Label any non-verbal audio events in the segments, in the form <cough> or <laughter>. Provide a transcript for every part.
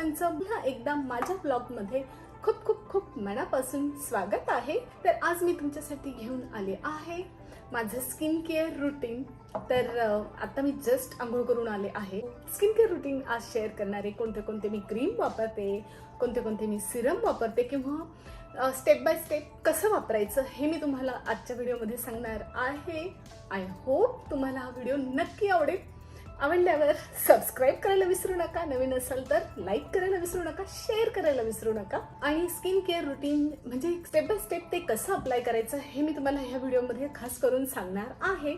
सर्वांचं पुन्हा एकदा माझ्या ब्लॉगमध्ये खूप खूप खूप मनापासून स्वागत आहे. तर आज मी तुमच्यासाठी घेऊन आले आहे माझं स्किन केअर रुटीन तर आता मी जस्ट आंघोळ करून आले आहे. स्किन केअर रुटीन आज शेअर करणारे कोणते कोणते मी क्रीम वापरते कोणते कोणते मी सिरम वापरते किंवा स्टेप बाय स्टेप कसं वापरायचं हे मी तुम्हाला आजच्या व्हिडिओमध्ये सांगणार आहे. आय होप तुम्हाला हा व्हिडिओ नक्की आवडेल. आवडल्यावर सबस्क्राईब करायला विसरू नका. नवीन असाल तर लाईक करायला विसरू नका शेअर करायला विसरू नका. आणि स्किन केअर रुटीन म्हणजे स्टेप बाय स्टेप ते कसं अप्लाय करायचं हे मी तुम्हाला ह्या व्हिडिओमध्ये खास करून सांगणार आहे.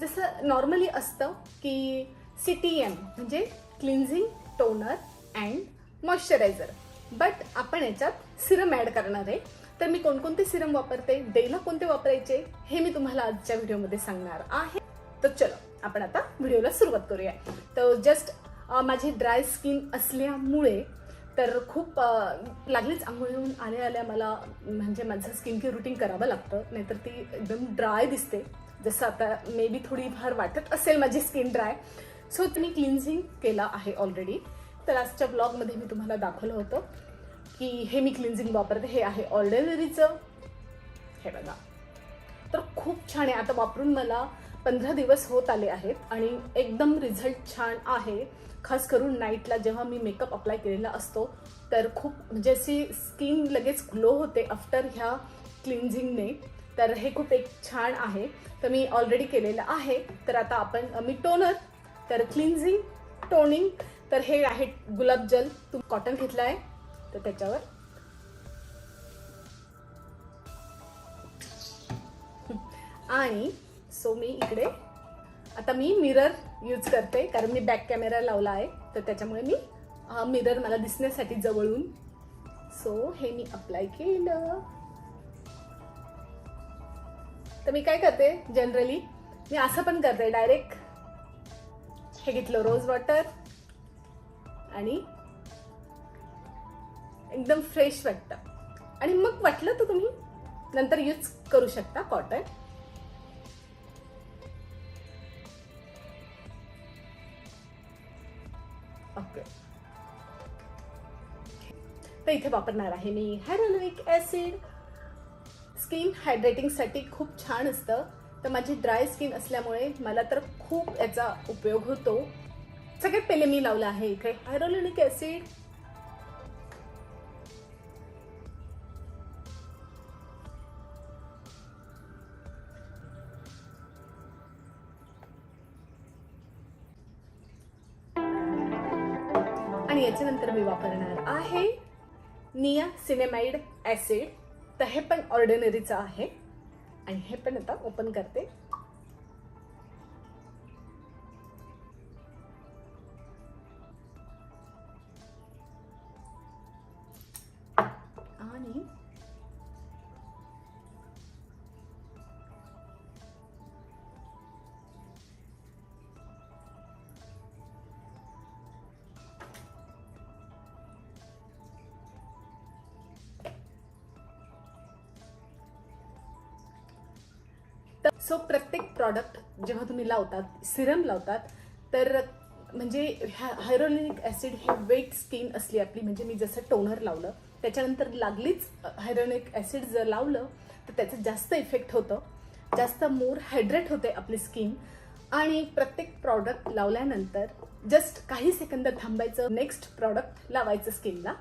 जसं नॉर्मली असतं की सी टी एम म्हणजे cleansing toner and moisturiser but आपण याच्यात सिरम ॲड करणार आहे. तर मी कोणकोणते सिरम वापरते डेला कोणते वापरायचे हे मी तुम्हाला आजच्या व्हिडिओमध्ये सांगणार आहे. तर चलो. आपण आता व्हिडिओला सुरुवात करूया. तर जस्ट माझी ड्राय स्किन असल्यामुळे तर खूप लागलीच आंघोळ येऊन आल्या आल्या मला म्हणजे माझं स्किन केअर रुटीन करावं लागतं. नाहीतर ती एकदम ड्राय दिसते. जसं आता मे बी थोडीफार वाटत असेल माझी स्किन ड्राय सो मी क्लिन्झिंग केलं आहे ऑलरेडी तर आजच्या ब्लॉगमध्ये मी तुम्हाला दाखवलं होतं की हे मी क्लिन्झिंग वापरते. हे आहे ऑर्डिनरीचं हे बघा. तर खूप छान आहे. आता वापरून मला पंधरा दिवस होत आले आहेत आणि एकदम रिझल्ट छान आहे. खास करून नाईटला जेव्हा मी मेकअप अप्लाय केलेला असतो तर खूप म्हणजे अशी स्किन लगेच ग्लो होते आफ्टर ह्या क्लिन्झिंगने तर हे खूप एक छान आहे. तर मी ऑलरेडी केलेलं आहे. तर आता आपण मी टोनर तर क्लिन्झिंग टोनिंग तर हे आहे गुलाबजल तू कॉटन घेतला आहे तर त्याच्यावर. आणि सो मी इकडे आता मी मिरर यूज करते कारण मी बॅक कॅमेरा लावला आहे तर त्याच्यामुळे मी हा मिरर मला दिसण्यासाठी जवळून. सो हे मी अप्लाय केलं. तर मी काय करते जनरली मी असं पण करते डायरेक्ट हे घेतलं रोज वॉटर आणि एकदम फ्रेश वाटतं. आणि मग वाटलं तर तुम्ही नंतर यूज करू शकता कॉटन Oh, ओके तर इथे वापरणार आहे मी. हायरोलिक ॲसिड स्किन हायड्रेटिंगसाठी खूप छान असतं. तर माझी ड्राय स्किन असल्यामुळे मला तर खूप याचा उपयोग होतो. सगळ्यात पहिले मी लावलं आहे इथे. हायरोलिक ॲसिड याच्यानंतर मी वापरणार आहे. निया सिनेमाइड ॲसिड तर हे पण ऑर्डिनरीचं आहे. आणि हे पण आता ओपन करते. सो प्रत्येक प्रॉडक्ट जेव्हा तुम्ही लावतात सिरम लावतात तर म्हणजे हायरोलिनिक ॲसिड ही वेट स्किन असली आपली म्हणजे मी जसं टोनर लावलं त्याच्यानंतर लागलीच हायरोनिक ॲसिड जर लावलं तर त्याचं जास्त इफेक्ट होतं. जास्त मोर हायड्रेट होते आपली स्किन आणि प्रत्येक प्रॉडक्ट लावल्यानंतर जस्ट काही सेकंद थांबायचं नेक्स्ट प्रॉडक्ट लावायचं स्किनला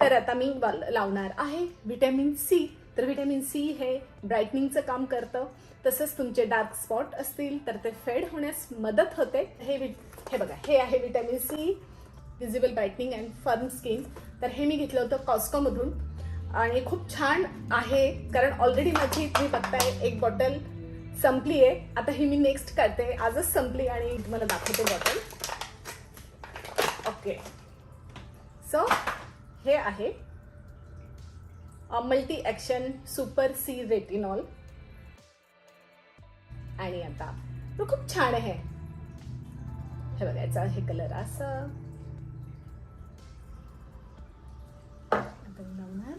तर आता मी लावणार आहे व्हिटॅमिन सी तर व्हिटॅमिन सी हे ब्राईटनिंगचं काम करतं. तसंच तुमचे डार्क स्पॉट असतील तर ते फेड होण्यास मदत होते. हे वि- हे बघा हे आहे vitamin C visible brightening and firm skin तर हे मी घेतलं होतं कॉस्कोमधून आणि खूप छान आहे कारण ऑलरेडी माझी तुम्ही बघताय एक बॉटल संपली आहे. आता ही मी नेक्स्ट करते. आजच संपली आणि तुम्हाला दाखवते बॉटल ओके सो हे आहे multi action super C retinol आणि आता तो खूप छान आहे. हे बघायचा हे कलर असं. लावणार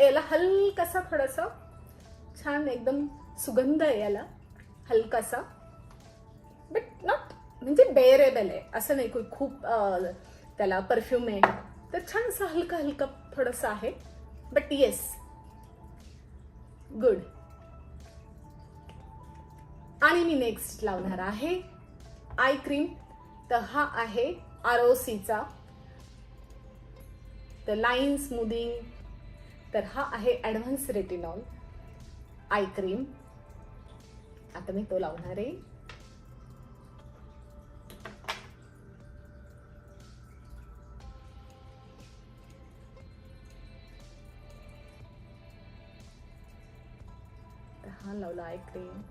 याला हलकासा थोडस छान एकदम सुगंध आहे याला. हलकासा. बट नॉट म्हणजे बेअरेबल आहे. असं नाही की खूप त्याला परफ्यूम आहे. तर छान हलका हलका थोडंसं आहे. बट येस गुड आणि मी नेक्स्ट लावणार आहे आय क्रीम तर हा आहे आर ओ सीचा तर लाईन स्मूदिंग तर हा आहे ॲडव्हान्स रेटिनॉल आय क्रीम आता मी तो लावणार आहे. छान लावला आय क्रीम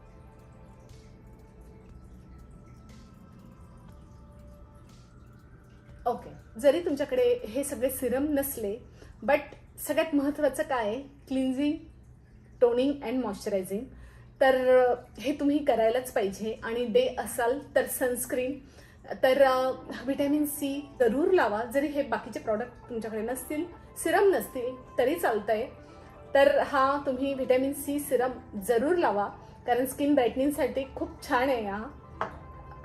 ओके जरी तुमच्याकडे हे सगळे सिरम नसले बट सगळ्यात महत्त्वाचं काय आहे? क्लिन्झिंग टोनिंग अँड मॉइश्चरायझिंग तर हे तुम्ही करायलाच पाहिजे आणि डे असाल तर सनस्क्रीन तर व्हिटॅमिन सी जरूर लावा. जरी हे बाकीचे प्रॉडक्ट तुमच्याकडे नसतील सिरम नसतील तरी चालतंय. तर हा तुम्ही व्हिटॅमिन सी सिरम जरूर लावा कारण स्किन ब्राईटनिंगसाठी खूप छान आहे हा.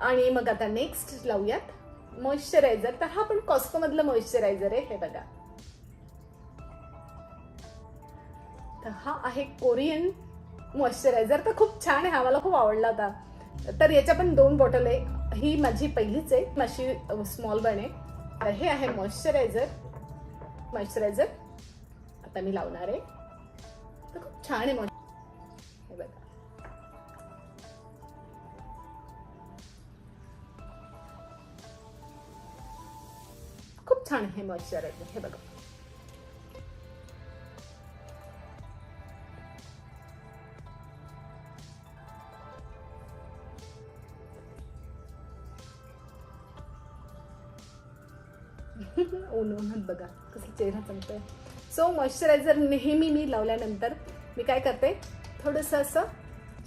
आणि मग आता नेक्स्ट लावूयात मॉइश्चरायझर तर हा पण कॉस्कोमधलं मॉइश्चरायझर आहे हे बघा. तर हा आहे कोरियन मॉइश्चरायझर तर खूप छान आहे हा मला खूप आवडला होता. तर याच्या पण दोन बॉटल आहे. ही माझी पहिलीच आहे माझी स्मॉल बन आहे. तर हे आहे मॉइश्चरायझर मॉइश्चरायझर आता मी लावणार आहे. तर खूप छान आहे moisturizer. हे बघा. खूप छान आहे मॉइश्चर हे बघा. ऊन <laughs> उन्हात बघा कसं चेहरा चमतोय सो मॉइश्चरायझर नेहमी मी लावल्यानंतर मी काय करते थोडंसं असं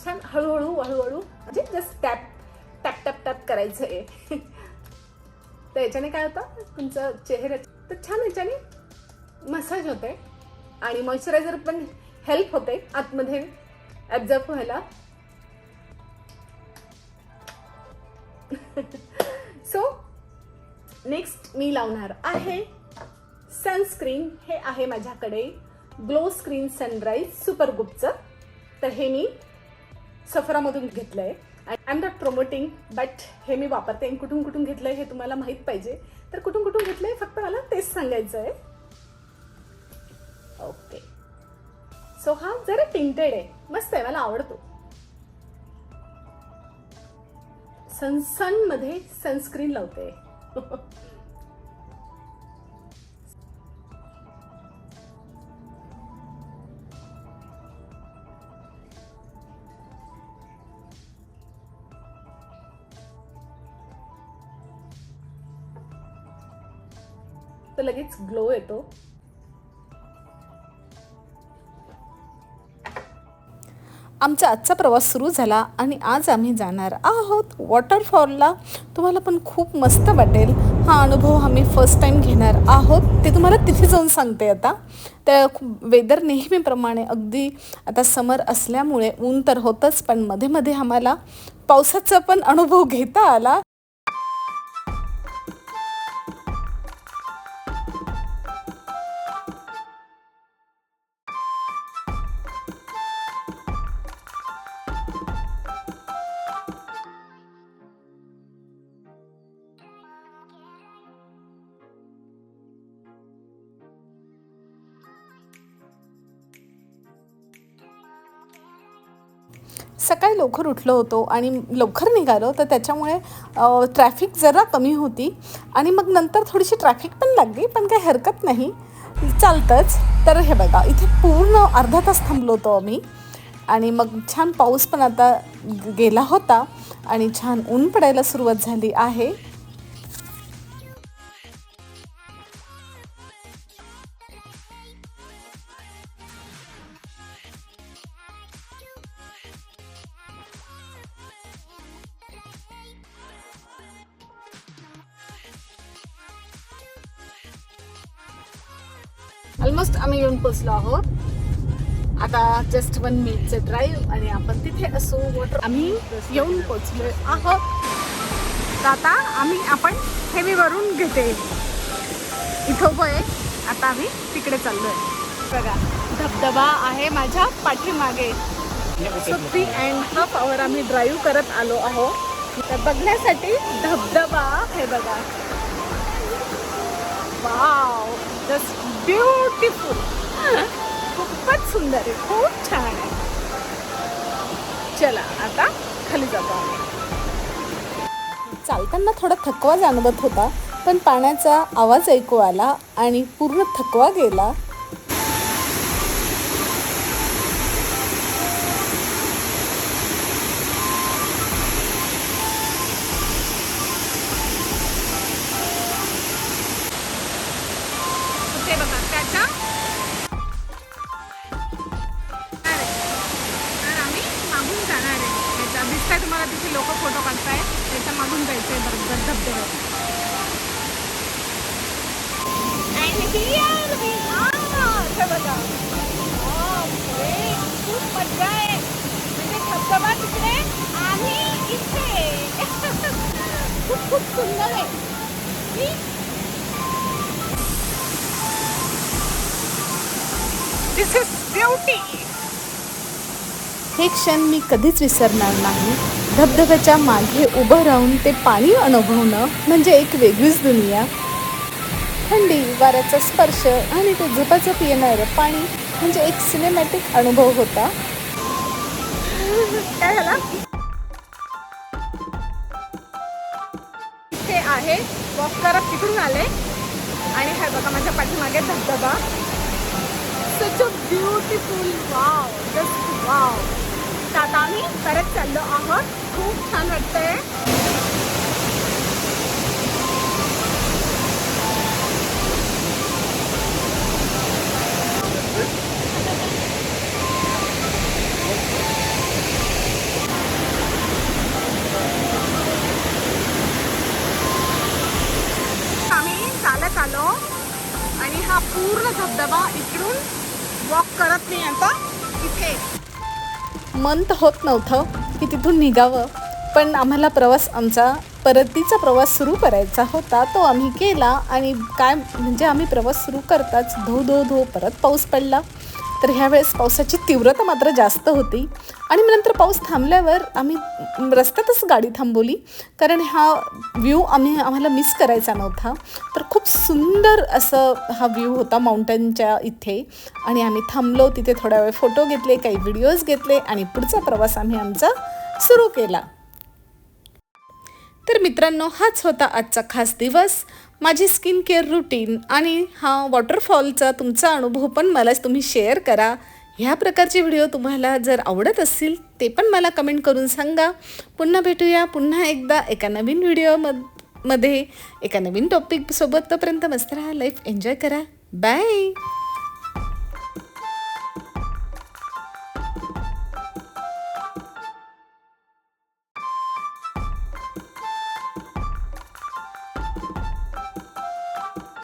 छान हळूहळू हळूहळू म्हणजे just tap tap tap tap करायचं आहे तर याच्याने काय होतं तुमचं चेहरा तर छान याच्याने मसाज होते आणि मॉइश्चरायझर पण हेल्प होते आतमध्ये ॲब्झॉर्ब व्हायला. <laughs> सो नेक्स्ट मी लावणार आहे सनस्क्रीन हे आहे माझ्याकडे. ग्लो स्क्रीन सनराईज सुपर गुपचं तर हे मी सफरामधून घेतलं आहे I am not promoting but हे मी वापरते. आणि कुठून कुठून घेतलं आहे हे तुम्हाला माहीत पाहिजे. तर कुठून कुठून घेतलं आहे फक्त मला तेच सांगायचं आहे ओके सो हा जरा टिंटेड आहे. मस्त आहे. मला आवडतो. सनसनमध्ये सनस्क्रीन लावते. <laughs> तर ग्लो येतो. आमचा आजचा प्रवास सुरू झाला आणि आज आम्ही जाणार आहोत वॉटरफॉलला तुम्हाला पण खूप मस्त वाटेल. हा अनुभव आम्ही फर्स्ट टाईम घेणार आहोत. ते तुम्हाला तिथे जाऊन सांगते आता. त्या वेदर नेहमीप्रमाणे अगदी आता समर असल्यामुळे ऊन तर होतंच पण मध्ये मध्ये आम्हाला पावसाचा पण अनुभव घेता आला. सकाळी लवकर उठलो होतो आणि लवकर निघालो तर त्याच्यामुळे ट्रॅफिक जरा कमी होती. आणि मग नंतर थोडीशी ट्रॅफिक पण लागली पण काही हरकत नाही. चालतंच. तर हे बघा इथे पूर्ण अर्धा तास थांबलो होतो आम्ही. आणि मग छान पाऊस पण आता गेला होता. आणि छान ऊन पडायला सुरुवात झाली आहे. ऑलमोस्ट आम्ही येऊन पोचलो आहोत. आता जस्ट वन मिनिटचं ड्राईव्ह आणि आपण तिथे असो वॉटर आम्ही येऊन पोचलो आहोत. तर आता आम्ही आपण हेवीवरून घेते. इथं उभं आहे. आता आम्ही तिकडे चाललोय. बघा धबधबा आहे माझ्या पाठीमागे. So three and half hour आम्ही ड्राईव्ह करत आलो आहोत. तर बघण्यासाठी धबधबा हे बघा. Wow just beautiful. खूपच सुंदर आहे खूप छान आहे. चला आता खाली जातो आम्ही. चालताना थोडा थकवा जाणवत होता पण पाण्याचा आवाज ऐकू आला आणि पूर्ण थकवा गेला. खूप मजा आहे म्हणजे धबधबा तिकडे आणि इथे खूप खूप सुंदर आहे दिस इज ब्युटी हे क्षण मी कधीच विसरणार नाही. धबधब्याच्या मागे उभं राहून ते पाणी अनुभवणं म्हणजे एक वेगळीच दुनिया. थंडी वाऱ्याचा स्पर्श आणि ते झपाझप येणारं पाणी म्हणजे एक सिनेमॅटिक अनुभव होता. <laughs> काय झाला? इथे आहे वॉक करत तिकडून आले. आणि हा बघा माझ्या पाठीमागे धबधबा. Such a beautiful wow just wow तर आता आम्ही परत चाललो आहोत. खूप छान वाटतंय. हा पूर्ण धबधबा इकडून वॉक करत नाही आता इथे. मन तर होत नव्हतं की तिथून निघावं पण आम्हाला प्रवास आमचा परतीचा प्रवास सुरू करायचा होता तो आम्ही केला आणि काय म्हणजे आम्ही प्रवास सुरू करताच धो धो धो परत पाऊस पडला. तर ह्यावेळेस पावसाची तीव्रता मात्र जास्त होती. आणि मग नंतर पाऊस थांबल्यावर आम्ही रस्त्यातच गाडी थांबवली. कारण हा व्ह्यू आम्ही आम्हाला मिस करायचा नव्हता. तर खूप सुंदर असं हा व्ह्यू होता माउंटनच्या इथे. आणि आम्ही थांबलो तिथे थोडा वेळ फोटो घेतले काही व्हिडिओज घेतले आणि पुढचा प्रवास आम्ही आमचा सुरू केला. तर मित्रांनो हाच होता आजचा खास दिवस. माझी स्किन केअर रुटीन आणि हा वॉटरफॉलचा तुमचा अनुभव पण मला तुम्ही शेअर करा. ह्या प्रकारचे व्हिडिओ तुम्हाला जर आवडत असतील ते पण मला कमेंट करून सांगा. पुन्हा भेटूया पुन्हा एकदा एका नवीन व्हिडिओमध्ये. एका नवीन टॉपिकसोबत तोपर्यंत मस्त राहा लाईफ एन्जॉय करा. बाय